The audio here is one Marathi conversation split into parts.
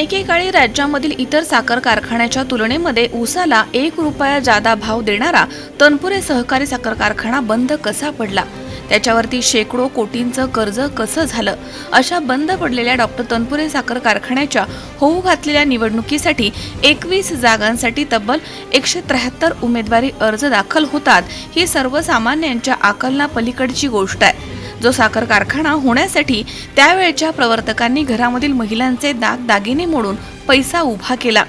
एकेकाळी राज्यामधील इतर साखर कारखान्याच्या तुलनेमध्ये ऊसाला एक रुपया जादा भाव देणारा तनपुरे सहकारी साखर कारखाना बंद कसा पडला? त्याच्यावरती शेकडो कोटींचं कर्ज कसं झालं? अशा बंद पडलेल्या डॉक्टर तनपुरे साखर कारखान्याच्या होऊ घातलेल्या निवडणुकीसाठी एकवीस जागांसाठी तब्बल एकशे त्र्याहत्तर उमेदवारी अर्ज दाखल होतात. ही सर्वसामान्यांच्या आकलना पलीकडची गोष्ट आहे. जो साखर कारखाना होण्यासाठी त्यावेळच्या प्रवर्तकांनी घरामधील महिलांचे दाग दागिने मोडून पैसा उभा केला.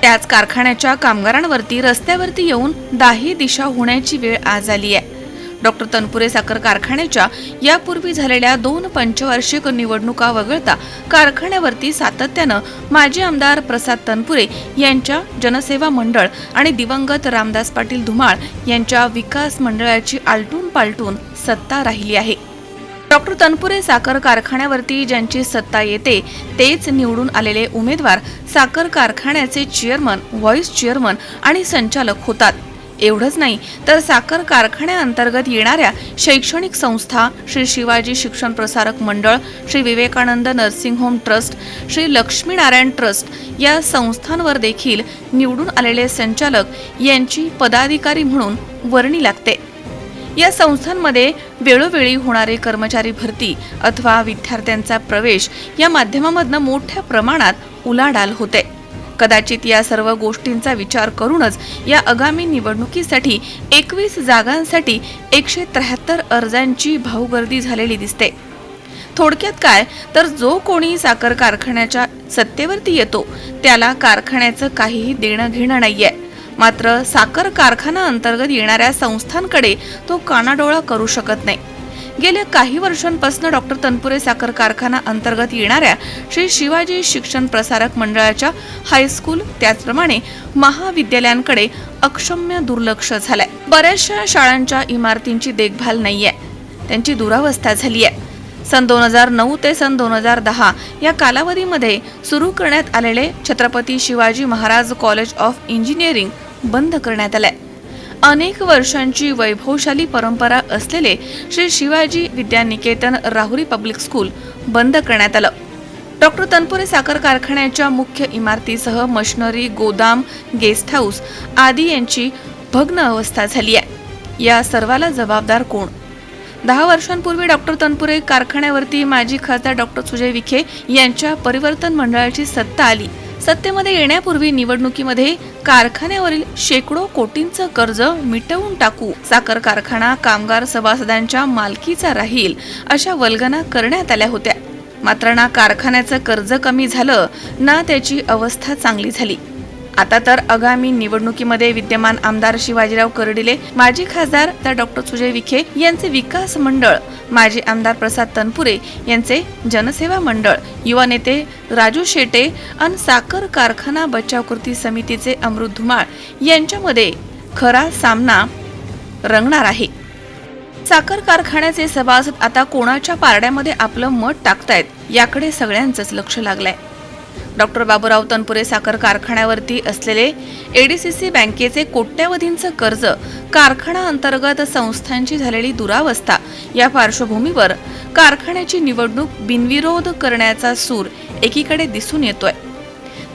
त्याच कारखान्याच्या कामगारांवरती रस्त्यावरती येऊन दाही दिशा होण्याची वेळ आज आली आहे. डॉक्टर तनपुरे साखर कारखान्याच्या यापूर्वी झालेल्या दोन पंचवार्षिक निवडणुका वगळता कारखान्यावरती सातत्यानं माजी आमदार प्रसाद तनपुरे यांच्या जनसेवा मंडळ आणि दिवंगत रामदास पाटील धुमाळ यांच्या विकास मंडळाची आलटून पालटून सत्ता राहिली आहे. डॉक्टर तनपुरे साखर कारखान्यावरती ज्यांची सत्ता येते तेच निवडून आलेले उमेदवार साखर कारखान्याचे चेअरमन व्हाईस चेअरमन आणि संचालक होतात. एवढंच नाही तर साखर कारखान्याअंतर्गत येणाऱ्या शैक्षणिक संस्था Shri Shivaji Shikshan Prasarak Mandal Shri Vivekanand nursing home trust Shri Laxminarayan trust या संस्थांवर देखील निवडून आलेले संचालक यांची पदाधिकारी म्हणून वर्णी लागते. या संस्थांमध्ये वेळोवेळी होणारे कर्मचारी भरती अथवा विद्यार्थ्यांचा प्रवेश या माध्यमामधनं मोठ्या प्रमाणात उलाढाल होते. कदाचित या सर्व गोष्टींचा विचार करूनच या आगामी निवडणुकीसाठी एकवीस जागांसाठी एकशे त्र्याहत्तर अर्जांची भाऊगर्दी झालेली दिसते. थोडक्यात काय? तर जो कोणी साखर कारखान्याच्या सत्तेवरती येतो त्याला कारखान्याचं काहीही देणं घेणं नाहीये. मात्र साखर कारखाना अंतर्गत येणाऱ्या संस्थांकडे तो कानाडोळा करू शकत नाही. गेल्या काही वर्षांपासून डॉक्टर तनपुरे साखर कारखाना अंतर्गत येणाऱ्या श्री शिवाजी शिक्षण प्रसारक मंडळाच्या हायस्कूल त्याचप्रमाणे महाविद्यालयांकडे अक्षम्य दुर्लक्ष झालंय. बऱ्याचशा शाळांच्या इमारतींची देखभाल नाहीये. त्यांची दुरावस्था झाली आहे. सन दोन हजार नऊ ते सन दोन हजार दहा या कालावधीमध्ये सुरू करण्यात आलेले Chhatrapati Shivaji Maharaj college of engineering बंद करण्यात आल्या. अनेक वर्षांची वैभवशाली परंपरा असलेले श्री शिवाजी विद्यानिकेतन राहुरी पब्लिक स्कूल बंद करण्यात आलं. डॉक्टर तनपुरे साखर कारखान्याच्या मुख्य इमारतीसह मशिनरी गोदाम गेस्ट हाऊस आदी यांची भग्न अवस्था झाली आहे. या सर्वाला जबाबदार कोण? दहा वर्षांपूर्वी डॉक्टर तनपुरे कारखान्यावरती माजी खासदार डॉक्टर सुजय विखे यांच्या परिवर्तन मंडळाची सत्ता आली. सत्तेमध्ये येण्यापूर्वी निवडणुकीमध्ये कारखान्यावरील शेकडो कोटींचं कर्ज मिटवून टाकू. साखर कारखाना कामगार सभासदांच्या मालकीचा राहील अशा वल्गना करण्यात आल्या होत्या. मात्र ना कारखान्याचं कर्ज कमी झालं ना त्याची अवस्था चांगली झाली. आता तर आगामी निवडणुकीमध्ये विद्यमान आमदार शिवाजीराव कर्डिले माजी खासदार तर डॉक्टर सुजय विखे यांचे विकास मंडळ माजी आमदार प्रसाद तनपुरे यांचे जनसेवा मंडळ युवा नेते राजू शेटे आणि साखर कारखाना बचाव कृती समितीचे अमृत धुमाळ यांच्यामध्ये खरा सामना रंगणार आहे. साखर कारखान्याचे सभासद आता कोणाच्या पारड्यामध्ये आपलं मत टाकतायत याकडे सगळ्यांचंच लक्ष लागलंय. डॉक्टर बाबूराव तनपुरे साखर कारखान्यावरती असलेले एडीसीसी बँकेचे कोट्यवधींचं कर्ज कारखाना अंतर्गत संस्थांची झालेली दुरावस्था या पार्श्वभूमीवर कारखान्याची निवडणूक बिनविरोध करण्याचा सूर एकीकडे दिसून येतोय.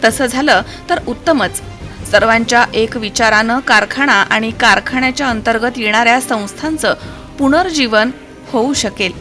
तसं झालं तर उत्तमच. सर्वांच्या एक विचारानं कारखाना आणि कारखान्याच्या अंतर्गत येणाऱ्या संस्थांचं पुनर्जीवन होऊ शकेल.